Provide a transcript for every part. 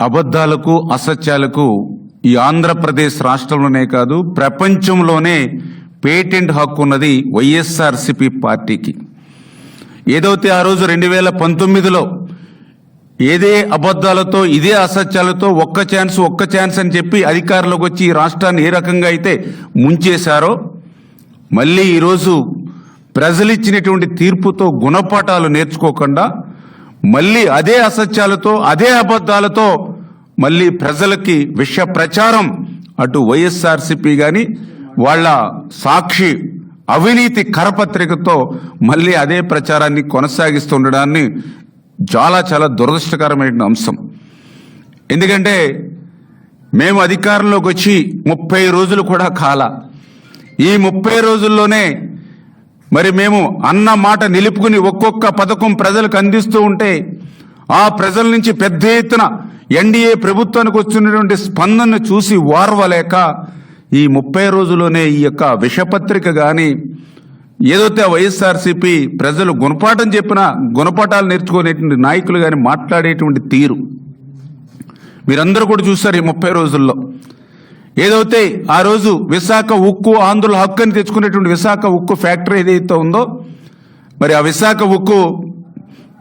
అబద్ధాలకు అసత్యాలకు ఈ ఆంధ్రప్రదేశ్ రాష్ట్రంలోనే కాదు ప్రపంచంలోనే పేటెంట్ హక్కు ఉన్నది వైఎస్ఆర్సిపి పార్టీకి. ఏదైతే ఆ రోజు రెండు వేల పంతొమ్మిదిలో ఏదే అబద్ధాలతో ఇదే అసత్యాలతో ఒక్క ఛాన్స్ ఒక్క ఛాన్స్ అని చెప్పి అధికారంలోకి వచ్చి ఈ రాష్ట్రాన్ని ఏ రకంగా అయితే ముంచేశారో మళ్ళీ ఈరోజు ప్రజలిచ్చినటువంటి తీర్పుతో గుణపాఠాలు నేర్చుకోకుండా మళ్ళీ అదే అసత్యాలతో అదే అబద్ధాలతో మళ్ళీ ప్రజలకి విష ప్రచారం అటు వైఎస్ఆర్సిపి కానీ వాళ్ళ సాక్షి అవినీతి కరపత్రికతో మళ్ళీ అదే ప్రచారాన్ని కొనసాగిస్తుండడాన్ని చాలా చాలా దురదృష్టకరమైన అంశం. ఎందుకంటే మేము అధికారంలోకి వచ్చి ముప్పై రోజులు కూడా కాల. ఈ ముప్పై రోజుల్లోనే మరి మేము అన్న మాట నిలుపుకుని ఒక్కొక్క పథకం ప్రజలకు అందిస్తూ ఉంటే ఆ ప్రజల నుంచి పెద్ద ఎత్తున ఎన్డీఏ ప్రభుత్వానికి వచ్చినటువంటి స్పందనను చూసి వార్వలేక ఈ ముప్పై రోజుల్లోనే ఈ యొక్క విషపత్రిక కానీ ఏదైతే వైఎస్ఆర్సీపీ ప్రజలు గుణపాఠం చెప్పినా గుణపాఠాలు నేర్చుకునేటువంటి నాయకులు కానీ మాట్లాడేటువంటి తీరు. మీరందరూ కూడా చూస్తారు ఈ ముప్పై రోజుల్లో. ఏదైతే ఆ రోజు విశాఖ ఉక్కు ఆంధ్రుల హక్కు అని తెచ్చుకునేటువంటి విశాఖ ఉక్కు ఫ్యాక్టరీ ఏదైతే ఉందో మరి ఆ విశాఖ ఉక్కు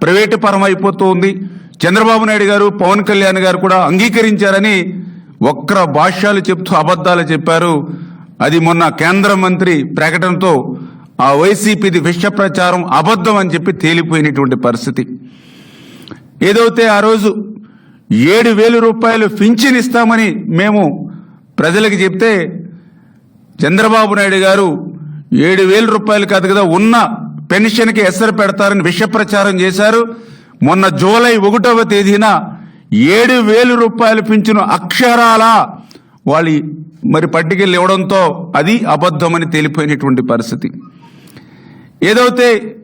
ప్రైవేటు పరం అయిపోతూ ఉంది. చంద్రబాబు నాయుడు గారు పవన్ కళ్యాణ్ గారు కూడా అంగీకరించారని ఒక్కర భాష్యాలు చెప్తూ అబద్ధాలు చెప్పారు. అది మొన్న కేంద్ర మంత్రి ప్రకటనతో ఆ వైసీపీది విష ప్రచారం అబద్ధం అని చెప్పి తేలిపోయినటువంటి పరిస్థితి. ఏదైతే ఆ రోజు ఏడు వేల రూపాయలు పింఛన్ ఇస్తామని మేము ప్రజలకు చెప్తే చంద్రబాబు నాయుడు గారు ఏడు వేల రూపాయలు కాదు కదా ఉన్న పెన్షన్కి ఎసరు పెడతారని విష ప్రచారం చేశారు. మొన్న జూలై ఒకటవ తేదీన ఏడు వేల రూపాయలు పింఛను అక్షరాల వాళ్ళు మరి పట్టుకెళ్ళి ఇవ్వడంతో అది అబద్ధమని తేలిపోయినటువంటి పరిస్థితి. ఏదైతే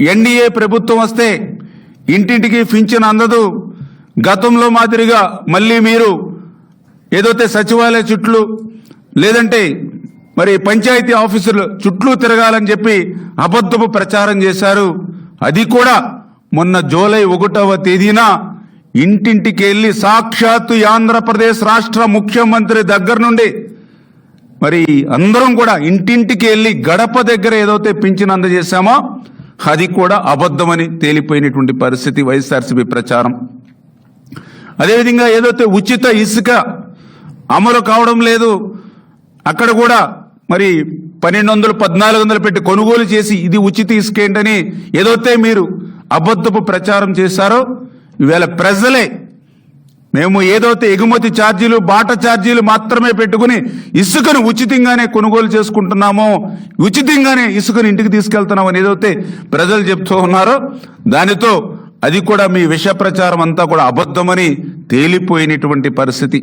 ఎన్డీఏ ప్రభుత్వం వస్తే ఇంటింటికి పింఛను అందదు. గతంలో మాదిరిగా మళ్ళీ మీరు ఏదైతే సచివాలయ చుట్లు లేదంటే మరి పంచాయతీ ఆఫీసులు చుట్లు తిరగాలని చెప్పి అబద్ధపు ప్రచారం చేశారు అది కూడా మొన్న జూలై ఒకటవ తేదీన ఇంటింటికి వెళ్ళి సాక్షాత్తు ఆంధ్రప్రదేశ్ రాష్ట్ర ముఖ్యమంత్రి దగ్గర నుండి మరి అందరం కూడా ఇంటింటికి వెళ్ళి గడప దగ్గర ఏదైతే పింఛన్ అందజేశామో అది కూడా అబద్ధమని తేలిపోయినటువంటి పరిస్థితి వైఎస్ఆర్సీపీ ప్రచారం. అదేవిధంగా ఏదైతే ఉచిత ఇసుక అమలు కావడం లేదు. అక్కడ కూడా మరి పన్నెండు వందలు పద్నాలుగు వందలు పెట్టి కొనుగోలు చేసి ఇది ఉచిత ఇసుకేంటని ఏదైతే మీరు అబద్ధపు ప్రచారం చేశారో ఇవాళ ప్రజలే మేము ఏదైతే ఎగుమతి ఛార్జీలు బాట ఛార్జీలు మాత్రమే పెట్టుకుని ఇసుకను ఉచితంగానే కొనుగోలు చేసుకుంటున్నామో ఉచితంగానే ఇసుకను ఇంటికి తీసుకెళ్తున్నామని ఏదైతే ప్రజలు చెప్తూ ఉన్నారో దానితో అది కూడా మీ విష ప్రచారం అంతా కూడా అబద్ధమని తేలిపోయినటువంటి పరిస్థితి.